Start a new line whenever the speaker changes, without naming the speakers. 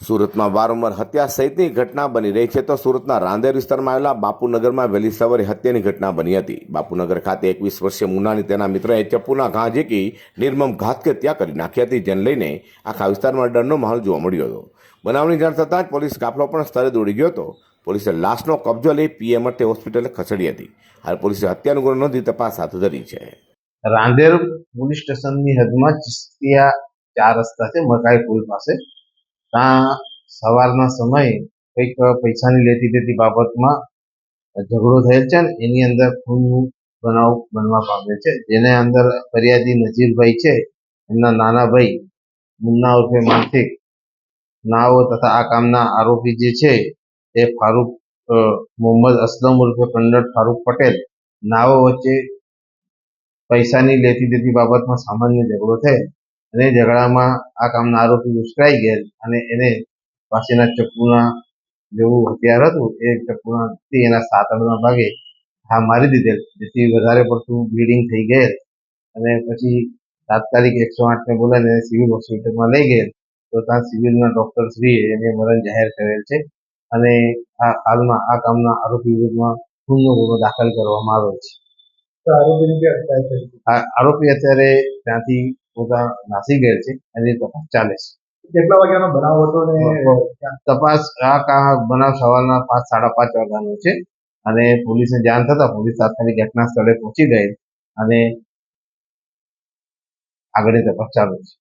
સુરતમાં વારંવાર હત્યા સહિતની ઘટના બની રહી છે. તો સુરતના રાંદેર વિસ્તારમાં આવેલા બાપુનગરમાં વહેલી સવારે હત્યાની ઘટના બની હતી. બાપુનગર ખાતે એકવીસ વર્ષીય મુનાની તેના મિત્રએ ચપ્પુના ઘા ઝીકી નિર્મમ ઘાતકે ત્યાં કરી નાખી હતી, જેને લઈને આખા વિસ્તારમાં ડરનો માહોલ જોવા મળ્યો હતો. બનાવની જાણ થતાં જ પોલીસ કાફલો પણ સ્થળે દોડી ગયો હતો. પોલીસે લાશનો કબજો લઈ પીએમ અર્થે હોસ્પિટલે ખસેડી હતી. હાલ પોલીસે હત્યાનો ગુનો નોંધી તપાસ હાથ ધરી છે.
રાંદેર પોલીસ સ્ટેશનની હદમાં ચાર રસ્તા છે, મકાઈ પુલ પાસે. ત્યાં સવારના સમયે કંઈક પૈસાની લેતી દેતી બાબતમાં ઝઘડો થયેલ છે ને, એની અંદર ખૂનનું બનાવ બનવા પામે છે. જેને અંદર ફરિયાદી નજીરભાઈ છે, એમના નાના ભાઈ મુન્ના ઉર્ફે માનસિક નાઓ તથા આ કામના આરોપી જે છે, એ ફારૂક મોહમ્મદ અસલમ ઉર્ફે કંડર ફારૂક પટેલ નાઓ વચ્ચે પૈસાની લેતી દેતી બાબતમાં સામાન્ય ઝઘડો થયેલ અને ઝઘડામાં આ કામના આરોપી ઉશ્કેરાઈ ગયેલ અને એને પાસેના ચપ્પુના જેવું હથિયાર હતું એ ચપ્પુના એના સાતડના ભાગે હા મારી દીધેલ. જેથી વધારે પડતું બ્લીડિંગ થઈ ગયેલ. અને પછી તાત્કાલિક એકસો આઠને બોલાવીને સિવિલ હોસ્પિટલમાં લઈ ગયેલ. તો ત્યાં સિવિલના ડૉક્ટર શ્રીએ એને મરણ જાહેર કરેલ છે. અને આ હાલમાં આ કામના આરોપી વિરુદ્ધમાં ખૂનનો ગુનો દાખલ કરવામાં આવેલ છે. આરોપી અત્યારે ત્યાંથી પોતા નાસી ગયેલ છે એની તપાસ ચાલે છે.
કેટલા વાગ્યાનો બનાવ હતો ને?
તપાસ આ બનાવ સવારના પાંચ સાડા પાંચ વાગ્યાનો છે. અને પોલીસને જાણ થતા પોલીસ તાત્કાલિક ઘટના સ્થળે પહોંચી ગઈ અને આગળની તપાસ ચાલુ છે.